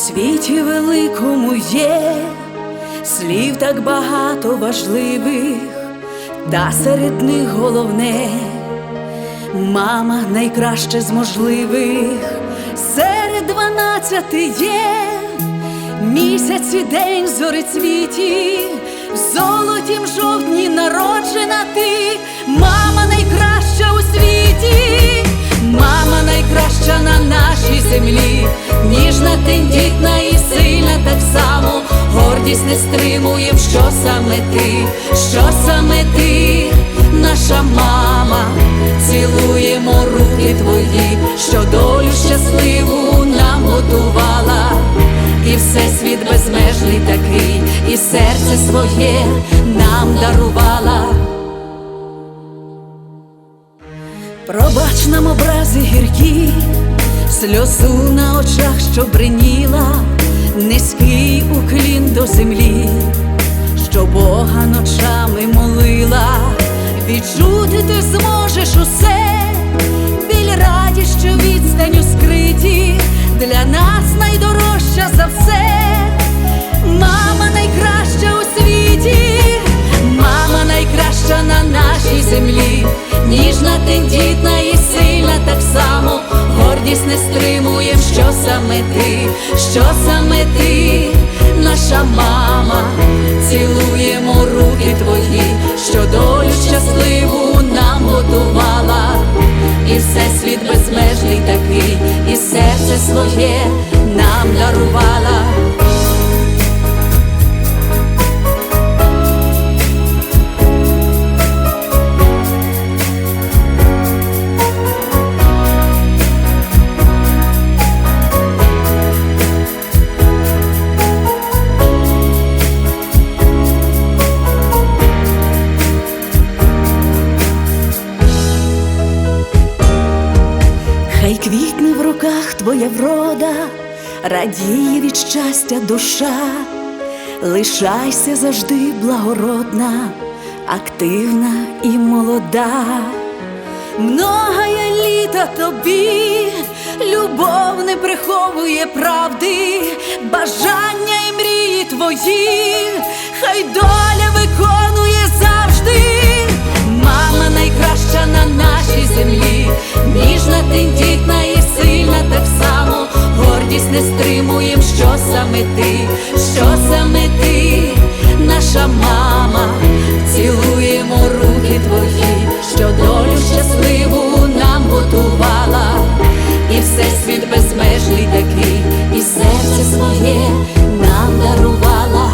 світі великому є. Слів так багато важливих, та серед них головне. Мама найкраще з можливих, серед дванадцяти є. Місяць і день зорицвіті, в золотім жовтні народжена ти, мама найкраща у світі, мама найкраща на нашій землі, ніжна, тендітна і сильна так само, гордість не стримуєм, що саме ти, що саме ти, наша мама, цілуємо руки твої, що долю щасливу нам готувала. І всесвіт безмежний такий, і серце своє нам дарувала. Пробач нам образи гіркі, сльозу на очах, що бриніла, низький уклін до землі, що Бога ночами молила, відчути ти зможеш усе, саме ти, що саме ти, наша мама, в руках твоя врода, радіє від щастя душа, лишайся завжди благородна, активна і молода. Многая літа тобі, любов не приховує правди, бажання і мрії твої, хай доля виконує завжди. Мама найкраща на нашій землі, ніжна, саме ти, що саме ти, наша мама, цілуємо руки твої, що долю щасливу нам готувала, і всесвіт безмежний такий, і серце своє нам дарувала.